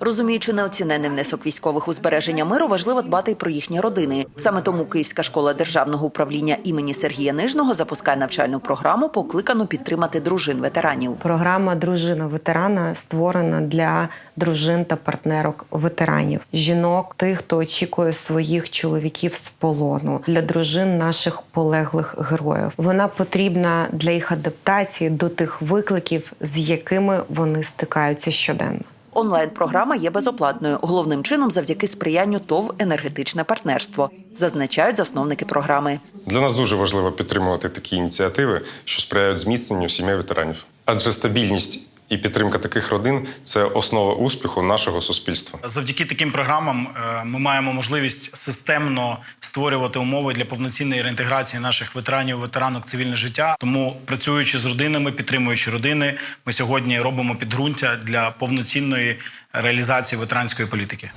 Розуміючи неоцінений внесок військових у збереження миру, важливо дбати й про їхні родини. Саме тому Київська школа державного управління імені Сергія Нижного запускає навчальну програму, покликану підтримати дружин ветеранів. Програма Дружина ветерана створена для дружин та партнерок ветеранів, жінок, тих, хто очікує своїх чоловіків з полону, для дружин наших полеглих героїв. Вона потрібна для їх адаптації до тих викликів, з якими вони стикаються щоденно. Онлайн-програма є безоплатною, головним чином завдяки сприянню ТОВ енергетичне партнерство, зазначають засновники програми. Для нас дуже важливо підтримувати такі ініціативи, що сприяють зміцненню сім'ї ветеранів. Адже стабільність і підтримка таких родин це основа успіху нашого суспільства. Завдяки таким програмам е, ми маємо можливість системно створювати умови для повноцінної реінтеграції наших ветеранів, ветеранок цивільне життя. Тому працюючи з родинами, підтримуючи родини, ми сьогодні робимо підґрунтя для повноцінної реалізації ветеранської політики.